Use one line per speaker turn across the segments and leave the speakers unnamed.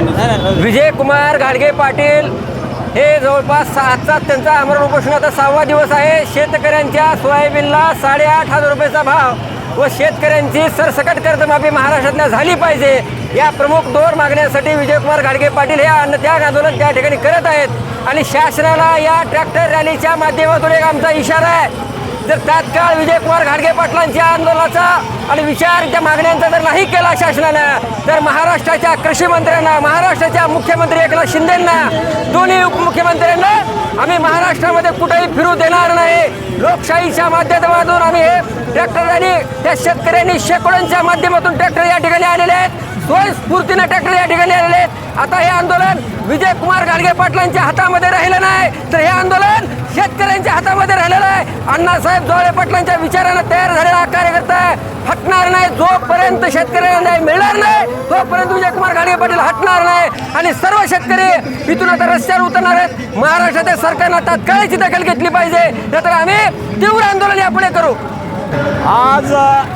ठिकाणी
विजय कुमार घाडगे पाटील हे जवळपास आजचा त्यांचा आमरण उपोषणाचा सहावा दिवस आहे. शेतकऱ्यांच्या सोयाबीनला साडेआठ हजार रुपयाचा भाव व शेतकऱ्यांची सरसकट कर्जमाफी महाराष्ट्रातल्या झाली पाहिजे. या प्रमुख दोर मागण्यासाठी विजयकुमार घाडगे पाटील हे अन्नत्याग आंदोलन त्या ठिकाणी करत आहेत. आणि शासनाला या ट्रॅक्टर रॅलीच्या माध्यमातून एक आमचा इशारा आहे. जर तात्काळ विजयकुमार घाडगे पाटलांच्या आंदोलनाचा आणि विचार त्या मागण्यांचा जर नाही केला शासनानं तर महाराष्ट्राच्या कृषी मंत्र्यांना महाराष्ट्राच्या मुख्यमंत्री एकनाथ शिंदेंना दोन्ही उपमुख्यमंत्र्यांना आम्ही महाराष्ट्रामध्ये कुठेही फिरू देणार नाही. लोकशाहीच्या माध्यमातून आम्ही हे ट्रॅक्टर आणि त्या शेतकऱ्यांनी शेकडोंच्या माध्यमातून ट्रॅक्टर या ठिकाणी आलेले आहेत. स्वयंस्फूर्तीनं ट्रॅक्टर या ठिकाणी आलेले आहेत. आता हे आंदोलन विजय कुमार गाडगे पाटलांच्या हातामध्ये राहिलं नाही. तर हे आंदोलन शेतकऱ्यांच्या हातामध्ये राहिलेलं आहे. अण्णासाहेब जोळे पाटलांच्या विचारानं तयार झालेला कार्यकर्ता आहे. हटणार नाही. जोपर्यंत शेतकऱ्यांना नाही मिळणार नाही तोपर्यंत विजय कुमार गाडगे पाटील हटणार नाही. आणि सर्व शेतकरी इथून आता रस्त्यावर उतरणार आहेत. महाराष्ट्रातील सरकारनं तात्काळची दखल घेतली पाहिजे. नाहीतर आम्ही तीव्र आंदोलन यापुढे करू.
आज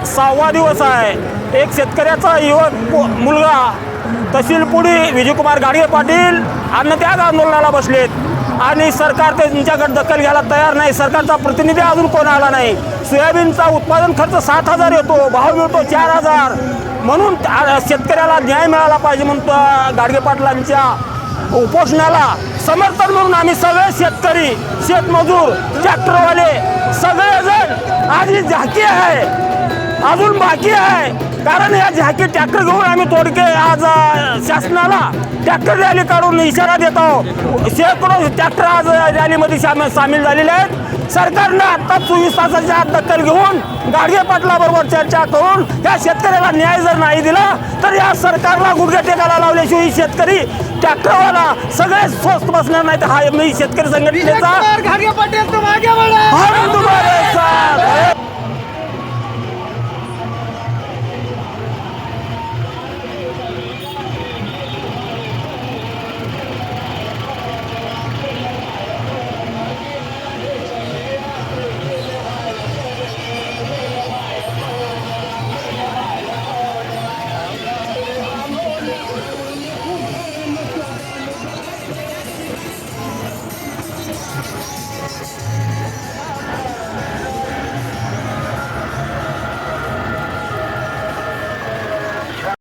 सहावा दिवस आहे. एक शेतकऱ्याचा युवक मुलगा मुलगा तहसीलपुडी विजयकुमार गाडगे पाटील अन्नत्याग आंदोलनाला बसलेत. आणि सरकार त्यांच्याकडे दखल घ्यायला तयार नाही. सरकारचा प्रतिनिधी अजून कोण आला नाही? सोयाबीनचा उत्पादन खर्च सात हजार येतो भाव मिळतो चार हजार. म्हणून शेतकऱ्याला न्याय मिळाला पाहिजे म्हणून गाडगे पाटलांच्या उपोषणाला. समर्थन म्हणून आम्ही सगळे शेतकरी शेतमजूर ट्रॅक्टरवाले सगळे आज ही झाकी आहे. अजून बाकी आहे. कारण या झाकी ट्रॅक्टर घेऊन आम्ही तोडके आज शासनाला ट्रॅक्टर रॅली काढून इशारा देत. आहोत शेकडो ट्रॅक्टर आज रॅलीमध्ये साम सामील झालेले आहेत. सरकारनं आत्ता चोवीस तासाच्या आत दखल घेऊन गाडगे पाटलाबरोबर चर्चा करून या शेतकऱ्याला न्याय जर नाही दिला तर या सरकारला गुडघे टेकायला लावल्याशिवाय शेतकरी ट्रॅक्टरवाला सगळे स्वस्त बसणार नाही तर हा मी शेतकरी संघटनेचा